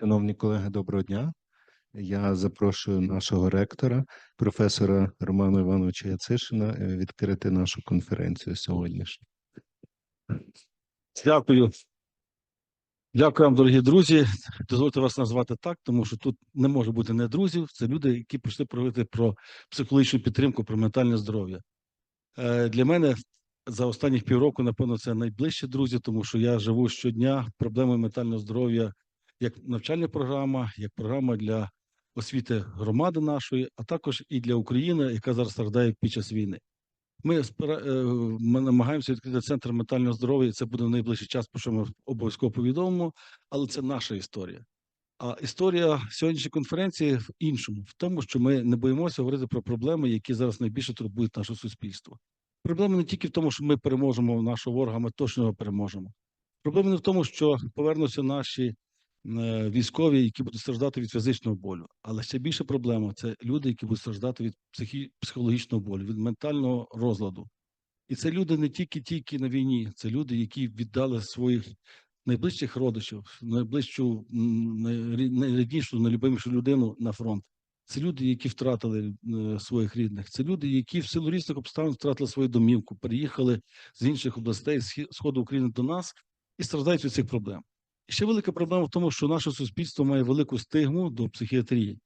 Шановні колеги, доброго дня. Я запрошую нашого ректора, професора Романа Івановича Яцишина, е, відкрити нашу конференцію сьогоднішню. Дякую. Дякую вам, дорогі друзі. Дозвольте вас назвати так, тому що тут не може бути не друзів. Це люди, які прийшли говорити про психологічну підтримку, про ментальне здоров'я. Е, Для мене за останніх півроку, напевно, це найближчі друзі, тому що я живу щодня проблемою ментального здоров'я як навчальна програма, як програма для освіти громади нашої, а також і для України, яка зараз страждає під час війни. Ми, е, ми намагаємося відкрити центр ментального здоров'я. Це буде в найближчий час, про що ми обов'язково повідомимо. Але це наша історія. А історія сьогоднішньої конференції в іншому, в тому, що ми не боїмося говорити про проблеми, які зараз найбільше турбують наше суспільство. Проблема не тільки в тому, що ми переможемо нашого ворога, ми точно його переможемо. Проблема не в тому, що повернуться наші військові, які будуть страждати від фізичного болю. Але ще більша проблема це люди, які будуть страждати від психі... психологічного болю, від ментального розладу. І це люди не тільки ті, які на війні, це люди, які віддали своїх найближчих родичів, найближчу, найріднішу, найлюбимішу людину на фронт. Це люди, які втратили е, своїх рідних. Це люди, які в силу різних обставин втратили свою домівку, переїхали з інших областей схі- сходу України до нас і страждають від цих проблем. Ще велика проблема в тому, що наше суспільство має велику стигму до психіатрії.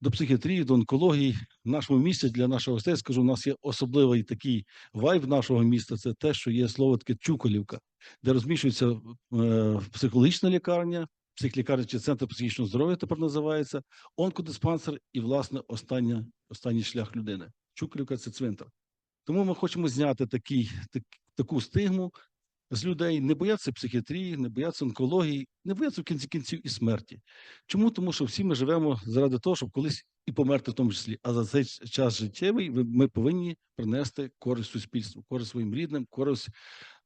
До психіатрії, до онкології в нашому місті для нашого гостей скажу, у нас є особливий такий вайб нашого міста. Це те, що є слово таке Чуколівка, де розміщується е, психологічна лікарня, психлікарня чи центр психічного здоров'я тепер називається, онкодиспансер і, власне, остання, останній шлях людини. Чуколівка це цвинтар. Тому ми хочемо зняти такий, так, таку стигму з людей, не бояться психіатрії, не бояться онкології, не бояться в кінці кінців і смерті. Чому? Тому що всі ми живемо заради того, щоб колись і померти в тому числі. А за цей час життєвий ви- ми повинні принести користь суспільству, користь своїм рідним, користь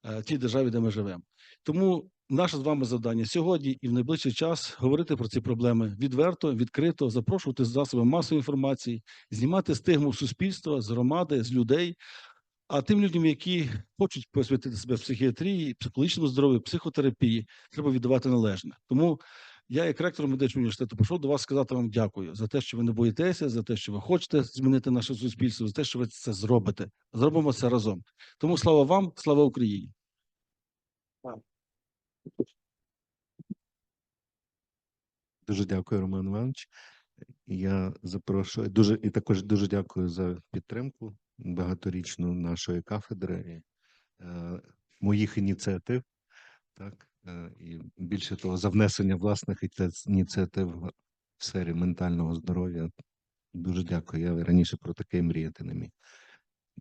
е, тій державі, де ми живемо. Тому наше з вами завдання сьогодні і в найближчий час говорити про ці проблеми відверто, відкрито, запрошувати засоби масової інформації, знімати стигму суспільства з громади, з людей. А тим людям, які хочуть посвятити себе психіатрії, психологічному здоров'ю, психотерапії, треба віддавати належне. Тому я, як ректор медичного університету, прийшов до вас сказати вам дякую за те, що ви не боїтеся, за те, що ви хочете змінити наше суспільство, за те, що ви це зробите. Зробимо це разом. Тому слава вам, слава Україні. Дуже дякую, Роман Іванович. Я запрошую дуже і також дуже дякую за підтримку багаторічну нашої кафедри, е, моїх ініціатив. Так, е, і більше того, за внесення власних ініціатив в сфері ментального здоров'я. Дуже дякую. Я раніше про таке мріяти не міг.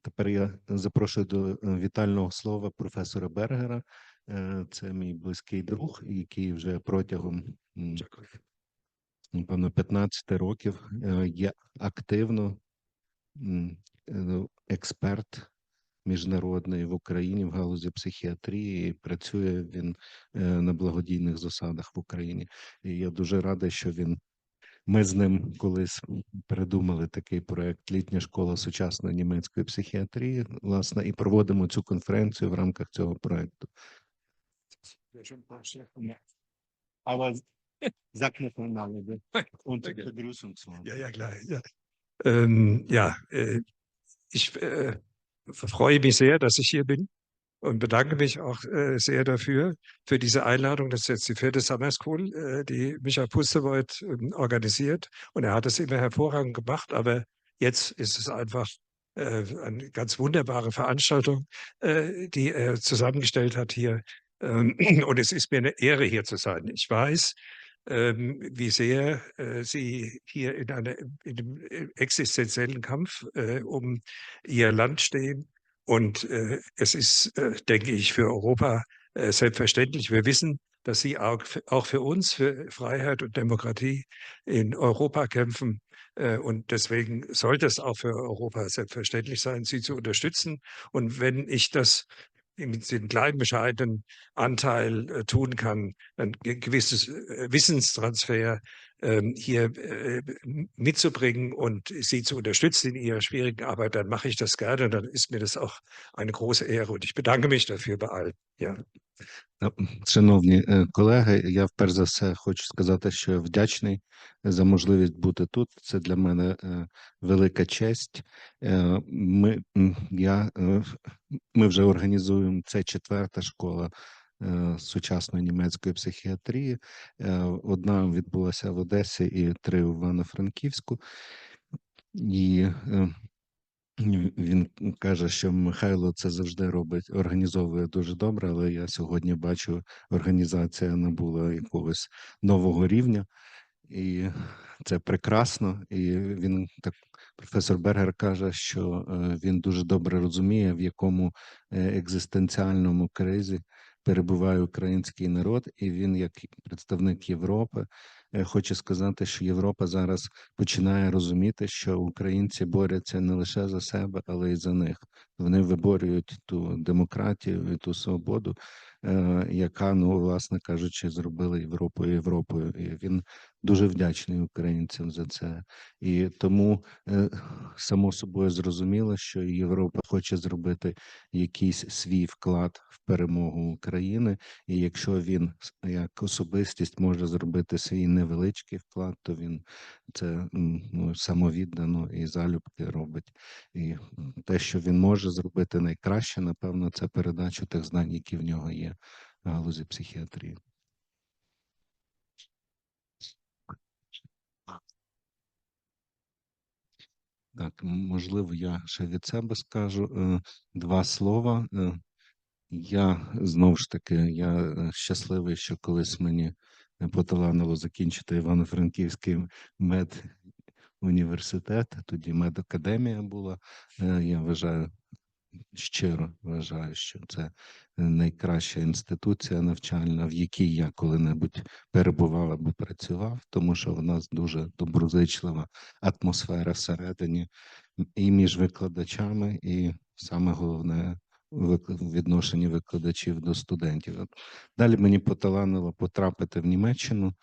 Тепер я запрошую до е, вітального слова професора Бергера. Це мій близький друг, який вже протягом м, напевно 15 років є активно експерт міжнародний в Україні в галузі психіатрії. і Працює він е, на благодійних засадах в Україні. І я дуже радий, що він. Ми з ним колись придумали такий проект Літня школа сучасної німецької психіатрії, власне, і проводимо цю конференцію в рамках цього проекту. Aber sag mir von. Und. Ja, ja, klar. Ja, ähm, ja äh, ich äh, freue mich sehr, dass ich hier bin und bedanke mich auch äh, sehr dafür, für diese Einladung. Das ist jetzt die vierte Summer School, äh, die Michael Pusterbold ähm, organisiert. Und er hat es immer hervorragend gemacht, aber jetzt ist es einfach äh, eine ganz wunderbare Veranstaltung, äh, die er zusammengestellt hat hier. Ähm, und es ist mir eine Ehre, hier zu sein. Ich weiß, ähm, wie sehr äh, Sie hier in, einer, in einem äh, existenziellen Kampf äh, um Ihr Land stehen. Und äh, es ist, äh, denke ich, für Europa äh, selbstverständlich. Wir wissen, dass Sie auch, auch für uns, für Freiheit und Demokratie in Europa kämpfen. Und deswegen sollte es auch für Europa selbstverständlich sein, Sie zu unterstützen. Und wenn ich das den kleinen bescheidenen Anteil äh, tun kann, ein gewisses äh, Wissenstransfer hier äh, mitzubringen und Sie zu unterstützen in Ihrer schwierigen Arbeit, dann mache ich das gerne und dann ist mir das auch eine große Ehre und ich bedanke mich dafür bei allen. Ja. Та, Шановні е, колеги, я перш за все хочу сказати, що я вдячний за можливість бути тут. Це для мене е, велика честь. Е, Ми, м, я, е, ми вже організуємо це четверта школа е, сучасної німецької психіатрії. Е, Одна відбулася в Одесі і три в Івано-Франківську. І е, Він каже, що Михайло це завжди робить, організовує дуже добре, але я сьогодні бачу, організація набула якогось нового рівня, і це прекрасно. І він так, професор Бергер каже, що е, він дуже добре розуміє, в якому е, екзистенціальному кризі перебуває український народ, і він, як представник Європи, е, хоче сказати, що Європа зараз починає розуміти, що українці борються не лише за себе, але й за них. Вони виборюють ту демократію і ту свободу, е, яка, ну, власне кажучи, зробила Європу Європою. І він дуже вдячний українцям за це. І тому е, само собою зрозуміло, що Європа хоче зробити якийсь свій вклад в перемогу України. І якщо він як особистість може зробити свій невеличкий вклад, то він це ну, самовіддано і залюбки робить. І те, що він може зробити найкраще, напевно, це передачу тих знань, які в нього є галузі психіатрії. Так, можливо, я ще від себе скажу е, два слова. Е, Я знову ж таки, я е, щасливий, що колись мені поталанило закінчити Івано-Франківський медуніверситет, тоді медакадемія була. Я вважаю, щиро вважаю, що це найкраща інституція навчальна, в якій я коли-небудь перебував або працював, тому що в нас дуже доброзичлива атмосфера всередині і між викладачами, і саме головне відношенні викладачів до студентів. Далі мені поталанило потрапити в Німеччину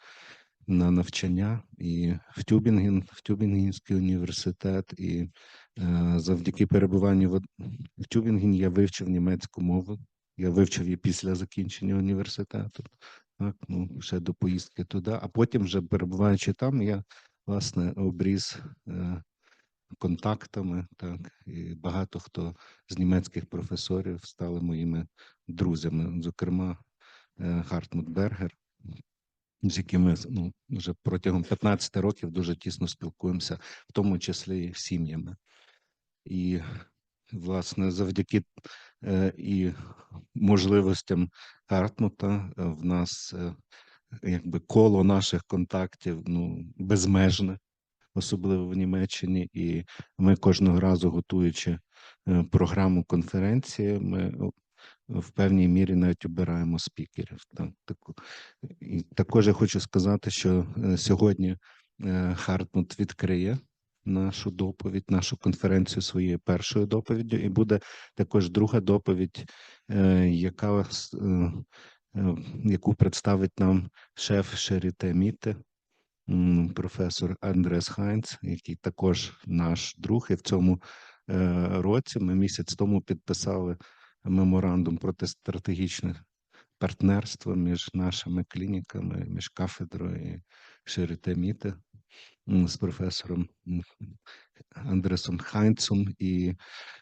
на навчання і в Тюбінген, в Тюбінгенський університет, і завдяки перебуванню в, Тюбінгені я вивчив німецьку мову. Я вивчив її після закінчення університету. Так, ну, ще до поїздки туди. А потім, вже перебуваючи там, я власне обріз е, контактами. Так, і багато хто з німецьких професорів стали моїми друзями, зокрема, е, Хартмут Бергер, з якими ну, вже протягом 15 років дуже тісно спілкуємося, в тому числі і сім'ями. І, власне, завдяки е, і можливостям Хартмута е, в нас е, якби коло наших контактів ну, безмежне, особливо в Німеччині. І ми кожного разу, готуючи програму конференції, ми в певній мірі навіть обираємо спікерів. І також я хочу сказати, що сьогодні Хартмут відкриє нашу доповідь, нашу конференцію своєю першою доповіддю, і буде також друга доповідь, е, яка е, яку представить нам шеф Шеріте Міте, професор Андрес Хайнц, який також наш друг. І в цьому е, році ми місяць тому підписали меморандум про те стратегічне партнерство між нашими клініками, між кафедрою і Шеріте Міте м, з професором Андресом Хайнцем, і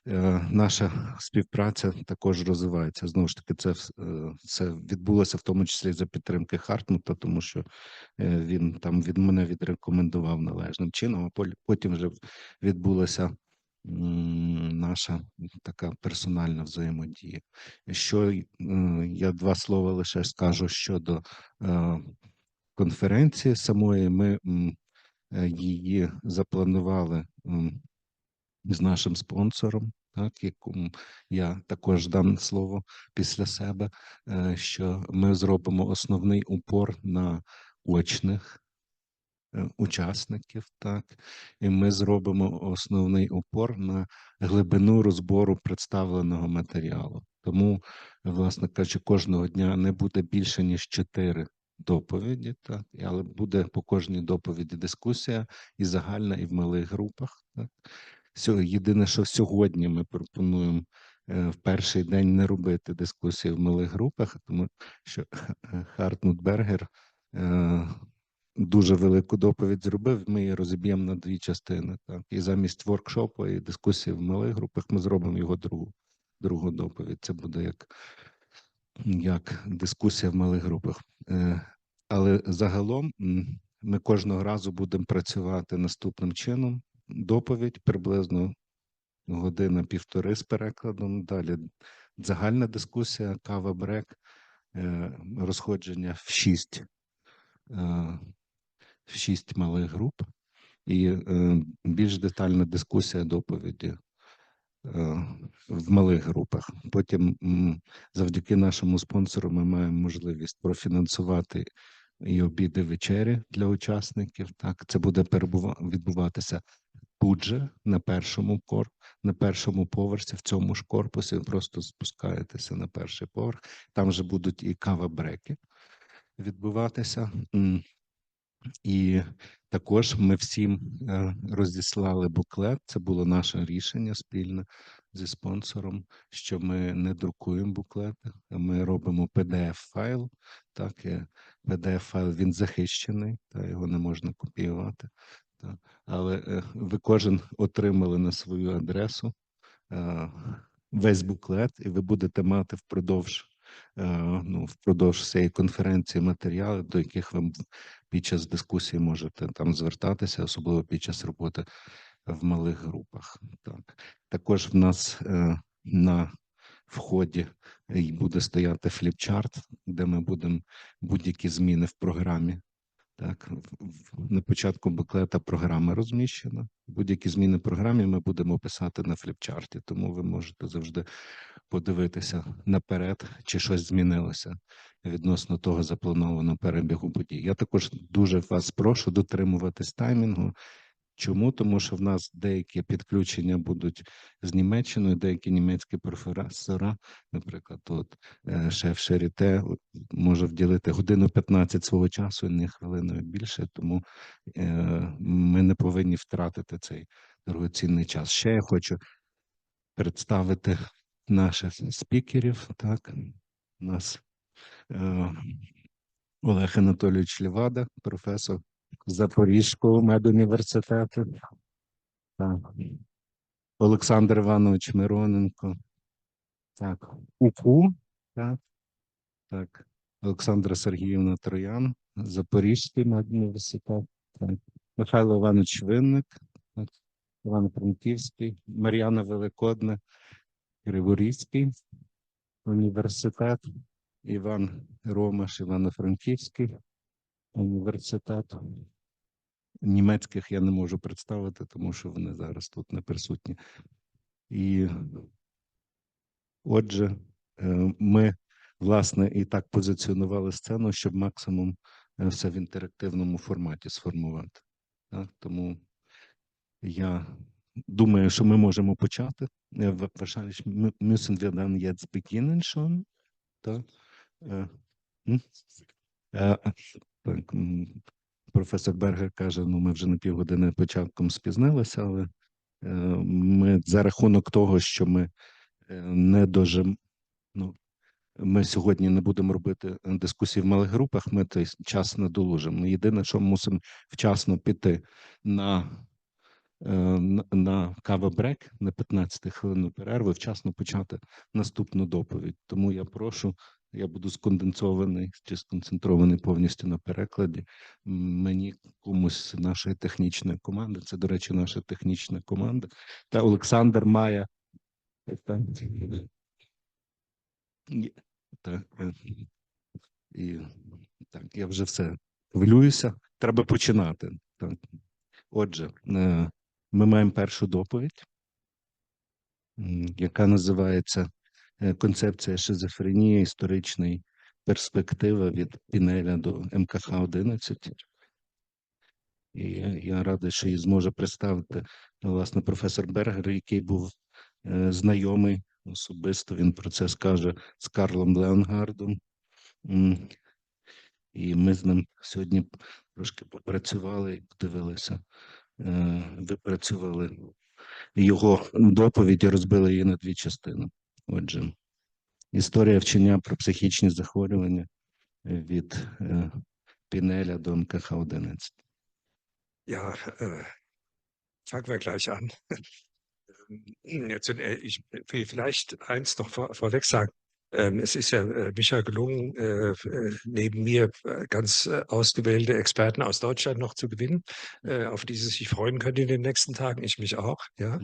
е, наша співпраця також розвивається. Знову ж таки, це вс- е, це відбулося в тому числі за підтримки Хартмута, тому що е, він там від мене відрекомендував належним чином. А потім вже відбулася наша така персональна взаємодія. Що е, я два слова лише скажу щодо е, конференції самої. Ми її запланували з нашим спонсором, так, якому я також дам слово після себе, е, що ми зробимо основний упор на очних е, учасників, так, і ми зробимо основний упор на глибину розбору представленого матеріалу. Тому, власне кажучи, кожного дня не буде більше ніж чотири доповіді, так, але буде по кожній доповіді дискусія і загальна, і в малих групах. Так. Єдине, що сьогодні ми пропонуємо е, в перший день не робити дискусії в малих групах, тому що е, Хартмут Бергер е, дуже велику доповідь зробив. Ми її розіб'ємо на дві частини. Так, і замість воркшопу і дискусії в малих групах ми зробимо його другу, другу доповідь. Це буде як, як дискусія в малих групах. Але загалом ми кожного разу будемо працювати наступним чином. Доповідь приблизно година півтори з перекладом. Далі загальна дискусія, кава брек, е, розходження в шість, е, в шість малих груп і е, більш детальна дискусія доповіді в малих групах. Потім, завдяки нашому спонсору, ми маємо можливість профінансувати і обіди вечері для учасників. Так, це буде відбуватися тут же на першому кор, на першому поверсі, в цьому ж корпусі. Просто спускаєтеся на перший поверх. Там же будуть і кава-бреки відбуватися. І також ми всім е, розіслали буклет. Це було наше рішення спільне зі спонсором, що ми не друкуємо буклети, ми робимо PDF-файл. Так, і PDF-файл він захищений, та його не можна копіювати. Та. Але е, ви кожен отримали на свою адресу е, весь буклет, і ви будете мати впродовж. е, Ну, впродовж цієї конференції матеріали, до яких ви під час дискусії можете там звертатися, особливо під час роботи в малих групах. Так також в нас на вході й буде стояти фліпчарт, де ми будемо будь-які зміни в програмі. Так, на початку буклета програма розміщена. Будь-які зміни в програмі ми будемо писати на фліпчарті, тому ви можете завжди подивитися наперед, чи щось змінилося відносно того запланованого перебігу подій. Я також дуже вас прошу дотримуватись таймінгу. Чому? Тому що в нас деякі підключення будуть з Німеччиною, деякі німецькі професора, наприклад, от е, шеф Шеріте може вділити годину 15 свого часу, не хвилиною більше, тому е, ми не повинні втратити цей дорогоцінний час. Ще я хочу представити наших спікерів. Так, у нас е, Олег Анатолійович Лівада, професор Запорізького медуніверситету. Так. Олександр Іванович Мироненко. Так, УКУ. Так. Так. Олександра Сергіївна Троян, Запорізький медуніверситет. Так. Михайло Іванович Винник, так. Івано-Франківський, Мар'яна Великодна, Криворізький університет, Іван Ромаш, Івано-Франківський університет. Німецьких я не можу представити, тому що вони зараз тут не присутні. І отже, е, ми, власне, і так позиціонували сцену, щоб максимум е, все в інтерактивному форматі сформувати. Так? Тому я думаю, що ми можемо почати. Wa- Wahrscheinlich mü- müssen wir dann jetzt beginnen schon. Так? Професор Бергер каже: ну, ми вже на півгодини початком спізнилися, але е, ми за рахунок того, що ми е, не дожим, ну, ми сьогодні не будемо робити дискусії в малих групах, ми той час надолужимо. Єдине, що ми мусимо вчасно піти на, е, на, кава-брек на 15 хвилину перерви, вчасно почати наступну доповідь. Тому я прошу, я буду сконденсований чи сконцентрований повністю на перекладі. Мені комусь нашої технічної команди, це, до речі, наша технічна команда, та Олександр має. Так, е, і так, я вже все хвилююся. Треба починати. Так. Отже, е, ми маємо першу доповідь, яка називається Концепція шизофренії, історичний перспектива від Пінеля до МКХ 11. І я, я радий, що її зможе представити власне професор Бергер, який був е, знайомий особисто. Він про це скаже з Карлом Леонгардом. І ми з ним сьогодні трошки попрацювали і подивилися, е, випрацювали його доповідь і розбили її на дві частини. Отже, історія вчення про психічні захворювання від е, Пінеля до МКХ 11. Ja, äh, fangen wir gleich an. Ähm, äh, Ich will vielleicht eins noch vor, vorweg sagen. Ähm, Es ist ja äh, Micha gelungen, äh, f- äh, neben mir äh, ganz äh, ausgewählte Experten aus Deutschland noch zu gewinnen, äh, auf die Sie sich freuen können in den nächsten Tagen. Ich mich auch, ja.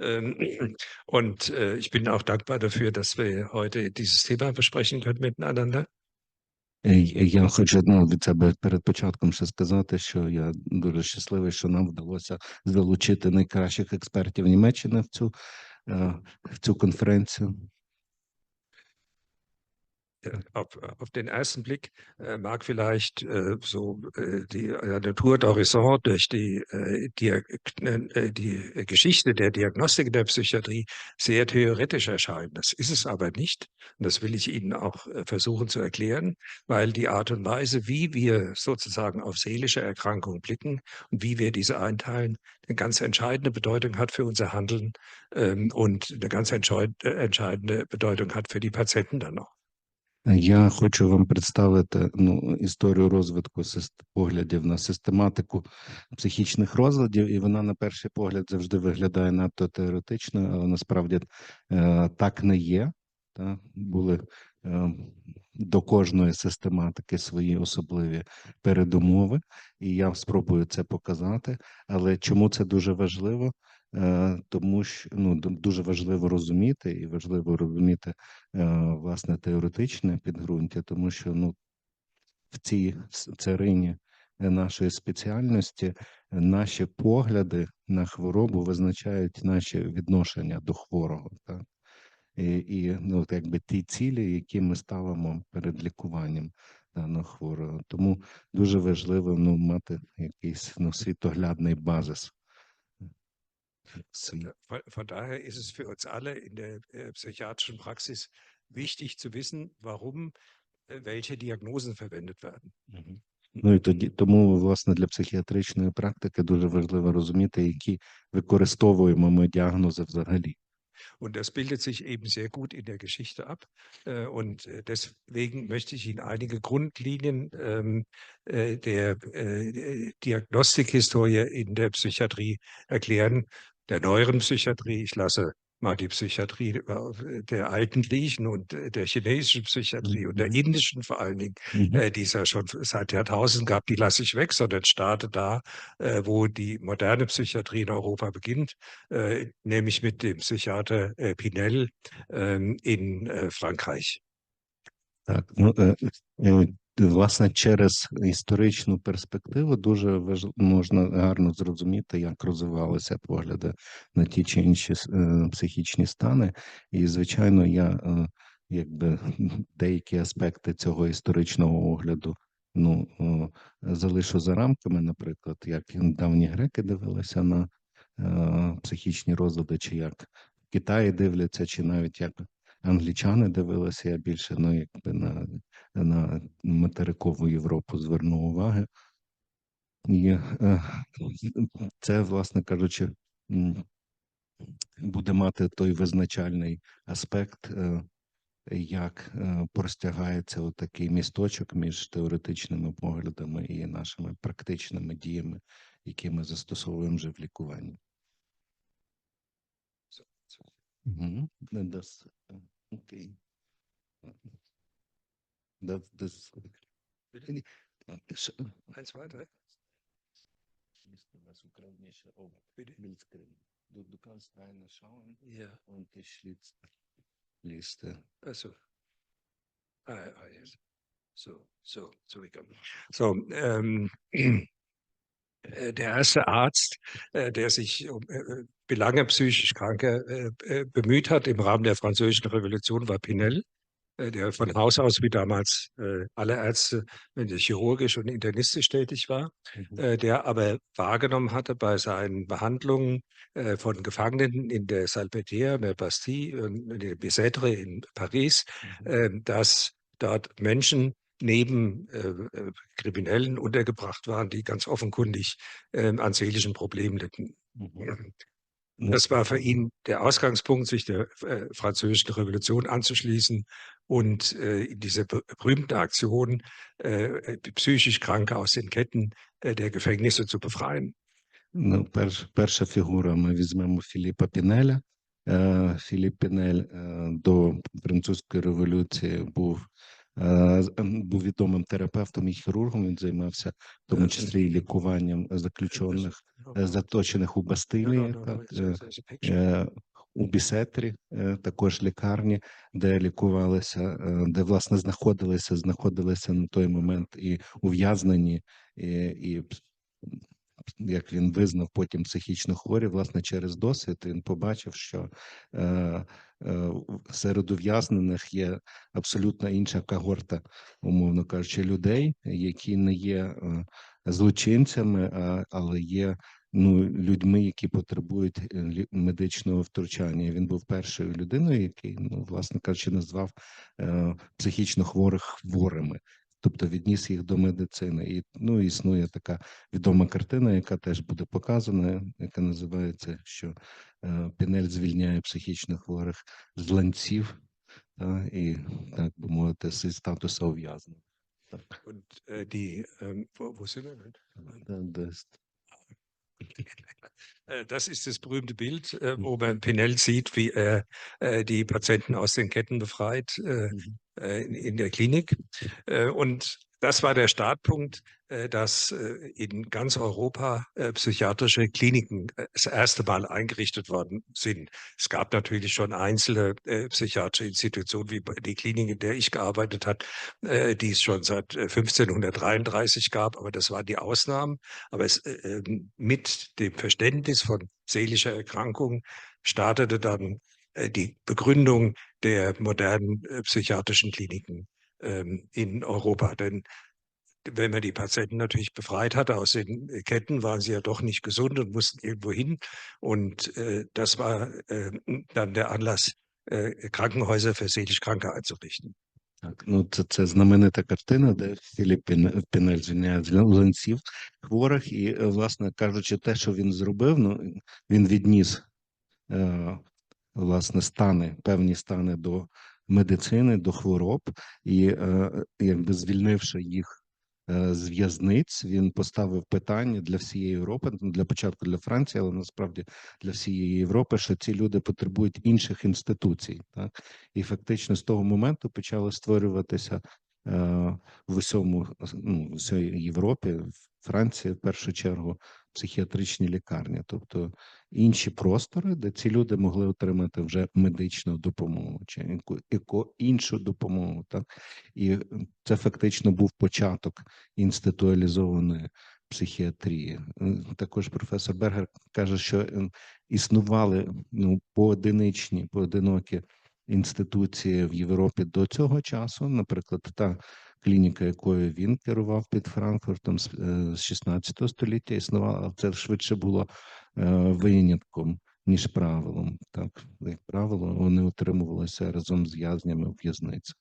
Ähm, Und äh, ich bin auch dankbar dafür, dass wir heute dieses Thema besprechen können miteinander. Е, Я хочу ну, від себе перед початком ще сказати, що я дуже щасливий, що нам вдалося залучити найкращих експертів Німеччини в цю, е, в цю конференцію. Ja, auf, auf den ersten Blick äh, mag vielleicht äh, so äh, die äh, Natur d'Horizon durch die, äh, Diag äh, die Geschichte der Diagnostik der Psychiatrie sehr theoretisch erscheinen. Das ist es aber nicht. Und das will ich Ihnen auch äh, versuchen zu erklären, weil die Art und Weise, wie wir sozusagen auf seelische Erkrankungen blicken und wie wir diese einteilen, eine ganz entscheidende Bedeutung hat für unser Handeln ähm, und eine ganz entscheid äh, entscheidende Bedeutung hat für die Patienten dann auch. Я хочу вам представити ну, історію розвитку поглядів на систематику психічних розладів, і вона на перший погляд завжди виглядає надто теоретичною, але насправді е, так не є. Та? Були е, до кожної систематики свої особливі передумови, і я спробую це показати. Але чому це дуже важливо? Е, тому що ну, дуже важливо розуміти, і важливо розуміти е, власне теоретичне підґрунтя, тому що ну в цій царині нашої спеціальності наші погляди на хворобу визначають наші відношення до хворого. Так? І, і ну, якби ті цілі, які ми ставимо перед лікуванням даного хворого. Тому дуже важливо ну, мати якийсь ну, світоглядний базис. Свій. Von, von daher ist es für uns alle in der äh, psychiatrischen Praxis wichtig zu wissen, warum äh, welche Diagnosen verwendet werden. Мгм. Ну і тоді тому, власне, для психіатричної практики дуже важливо розуміти, які використовуємо ми діагнози взагалі. Und das bildet sich eben sehr gut in der Geschichte ab. Äh, Und äh, deswegen möchte ich Ihnen einige Grundlinien ähm, äh, der äh, Diagnostikhistorie in der Psychiatrie erklären, der neueren Psychiatrie. Ich lasse mal die Psychiatrie äh, der alten Griechen und äh, der chinesischen Psychiatrie mhm. und der mhm. indischen vor allen Dingen, mhm. äh, die es ja schon seit Jahrtausenden gab, die lasse ich weg, sondern starte da, äh, wo die moderne Psychiatrie in Europa beginnt, äh, nämlich mit dem Psychiater äh, Pinel ähm, in Frankreich. Ja, власне, через історичну перспективу дуже важ... можна гарно зрозуміти, як розвивалися погляди на ті чи інші е, психічні стани. І, звичайно, я е, якби деякі аспекти цього історичного огляду ну, е, залишу за рамками, наприклад, як давні греки дивилися на е, психічні розлади, чи як в Китаї дивляться, чи навіть як англічани дивилися, я більше ну, якби на, на материкову Європу зверну уваги. І е, це, власне кажучи, буде мати той визначальний аспект, е, як е, простягається такий місточок між теоретичними поглядами і нашими практичними діями, які ми застосовуємо вже в лікуванні. So, äh, okay. Das, das, Bitte? Eins, zwei, drei. Was ukrainische? Bildscreen. Du, du kannst eine schauen Ja, und ich schließe Liste. also. Ah, ah, jetzt. So, so, zurückkommen. So, ähm, äh, der erste Arzt, äh, der sich äh, Belange psychisch Kranker äh, äh, bemüht hat im Rahmen der Französischen Revolution, war Pinel, äh, der von Haus aus wie damals äh, alle Ärzte wenn er chirurgisch und internistisch tätig war, Mhm. äh, der aber wahrgenommen hatte bei seinen Behandlungen äh, von Gefangenen in der Salpêtrière, in der Bastille und in der Bicêtre in Paris, Mhm. äh, dass dort Menschen neben äh, äh, Kriminellen untergebracht waren, die ganz offenkundig ähm, an seelischen Problemen litten. Das war für ihn der Ausgangspunkt, sich der äh, französischen Revolution anzuschließen und äh, in dieser be- berühmten Aktion äh, psychisch Kranke aus den Ketten äh, der Gefängnisse zu befreien. Ну, перш, перша фігура ми візьмемо Філіпа Пінеля. Е, Філіп Пінель е, до французької революції був, е, з- ем, був відомим терапевтом і хірургом. Він займався в тому числі і лікуванням заключених, е, заточених у Бастилії. Е, е, у Бісетрі, е, також лікарні, де лікувалися, е, де власне знаходилися, знаходилися на той момент і ув'язнені, і, і як він визнав потім психічно хворі, власне, через досвід він побачив, що е, е, серед ув'язнених є абсолютно інша когорта, умовно кажучи, людей, які не є е, злочинцями, а, але є ну, людьми, які потребують е, медичного втручання. Він був першою людиною, який, ну, власне кажучи, назвав е, психічно хворих хворими. Тобто відніс їх до медицини, і ну існує така відома картина, яка теж буде показана, яка називається, що е, Пінель звільняє психічно хворих з ланців, та, і так би мовити, зі статусу ув'язнених. Так, die, ähm, wo, wo sind wir denn? та, десь Das ist das berühmte Bild, äh, wo man Pinel sieht, wie er äh, die Patienten aus den Ketten befreit äh, Mhm. äh, in, der Klinik. Äh, Und das war der Startpunkt, äh, dass äh, in ganz Europa äh, psychiatrische Kliniken das erste Mal eingerichtet worden sind. Es gab natürlich schon einzelne psychiatrische Institutionen, wie die Klinik, in der ich gearbeitet habe, die es schon seit äh, 1533 gab, aber das waren die Ausnahmen. Aber es, äh, ähm, mit dem Verständnis von seelischer Erkrankung startete dann die Begründung der modernen psychiatrischen Kliniken ähm, in Europa. Denn wenn man die Patienten natürlich befreit hatte aus den äh, Ketten, waren sie ja doch nicht gesund und mussten irgendwo hin. Und äh, das war äh, dann der Anlass, äh, Krankenhäuser für seelisch Kranke einzurichten. Так, ну це, це знаменита картина, де Філіп Пін- Пінель звільняє з ланців хворих, і, е, власне кажучи, те, що він зробив, ну він відніс е, власне стани, певні стани до медицини, до хвороб, і е, якби звільнивши їх. е, З в'язниць він поставив питання для всієї Європи, ну, для початку для Франції, але насправді для всієї Європи, що ці люди потребують інших інституцій, так і фактично з того моменту почали створюватися в усьому ну, в Європі, в Франції в першу чергу психіатричні лікарні, тобто інші простори, де ці люди могли отримати вже медичну допомогу чи іншу допомогу. Так і е, це фактично був початок інституалізованої психіатрії. Е, Також професор Бергер каже, що е, існували ну поодиничні, поодинокі інституції в Європі до цього часу, наприклад, та клініка, якою він керував під Франкфуртом з е, 16 століття, існувала, це швидше було е, винятком ніж правилом. Так, як правило, вони утримувалися разом з в'язнями в в'язницях.